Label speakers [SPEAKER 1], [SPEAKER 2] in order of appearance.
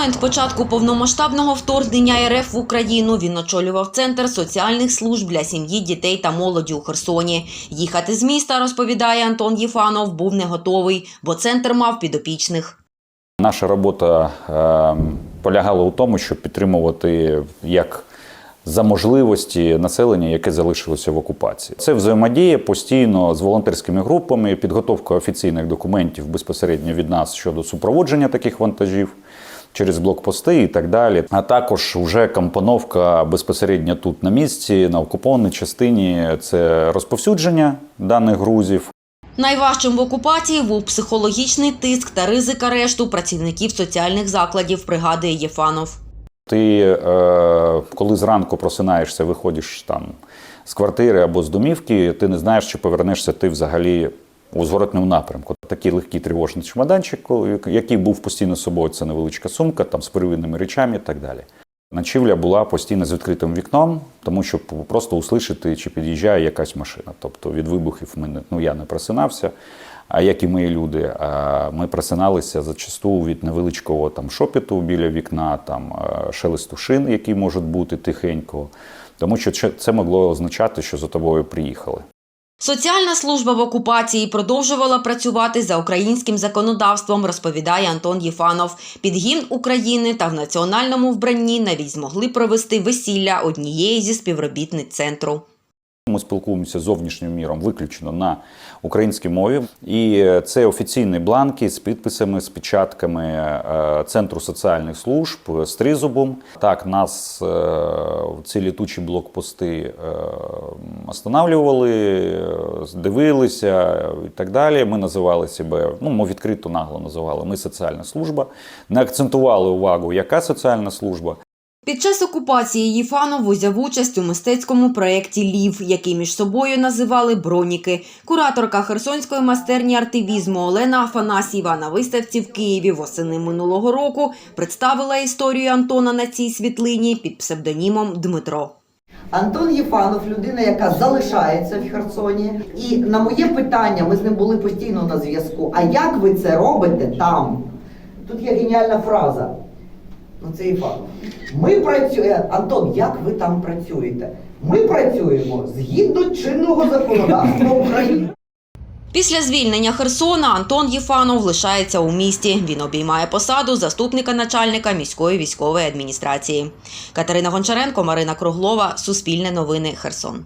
[SPEAKER 1] момент початку повномасштабного вторгнення РФ в Україну він очолював центр соціальних служб для сім'ї, дітей та молоді у Херсоні. Їхати з міста, розповідає Антон Єфанов, був не готовий, бо центр мав підопічних.
[SPEAKER 2] Наша робота е, полягала у тому, щоб підтримувати як за можливості населення, яке залишилося в окупації. Це взаємодія постійно з волонтерськими групами, підготовка офіційних документів безпосередньо від нас щодо супроводження таких вантажів. Через блокпости і так далі, а також вже компоновка безпосередньо тут на місці, на окупованій частині. Це розповсюдження даних грузів,
[SPEAKER 1] Найважчим в окупації був психологічний тиск та ризик арешту працівників соціальних закладів, пригадує Єфанов.
[SPEAKER 2] Ти, е, коли зранку просинаєшся, виходиш там з квартири або з домівки, ти не знаєш, чи повернешся ти взагалі у зворотному напрямку. Такий легкий тривожний чемоданчик, який був постійно з собою, це невеличка сумка, там з первинними речами і так далі. Ночівля була постійно з відкритим вікном, тому що просто услышати, чи під'їжджає якась машина. Тобто від вибухів ми не, ну, я не просинався, а як і мої люди. Ми просиналися зачасту від невеличкого там шопіту біля вікна, там шелесту шин, які можуть бути тихенько, тому що це могло означати, що за тобою приїхали.
[SPEAKER 1] Соціальна служба в окупації продовжувала працювати за українським законодавством, розповідає Антон Єфанов. Під гімн України та в національному вбранні навіть змогли провести весілля однієї зі співробітниць центру.
[SPEAKER 2] Ми спілкуємося з зовнішнім міром виключно на українській мові, і е, це офіційні бланки з підписами, з печатками е, Центру соціальних служб з тризубом. Так, нас е, ці літучі блокпости е, останавливали, е, дивилися і так далі. Ми називали себе, ну ми відкрито нагло називали. Ми соціальна служба, не акцентували увагу, яка соціальна служба.
[SPEAKER 1] Під час окупації Єфанов узяв участь у мистецькому проєкті Лів, який між собою називали Броніки. Кураторка Херсонської майстерні артивізму Олена Афанасьєва на виставці в Києві восени минулого року представила історію Антона на цій світлині під псевдонімом Дмитро.
[SPEAKER 3] Антон Єфанов, людина, яка залишається в Херсоні. І на моє питання, ми з ним були постійно на зв'язку. А як ви це робите там? Тут є геніальна фраза. Ну, це Єфанов. Ми працюємо. Антон, як ви там працюєте? Ми працюємо згідно чинного законодавства України.
[SPEAKER 1] Після звільнення Херсона Антон Єфанов лишається у місті. Він обіймає посаду заступника начальника міської військової адміністрації. Катерина Гончаренко, Марина Круглова, Суспільне новини, Херсон.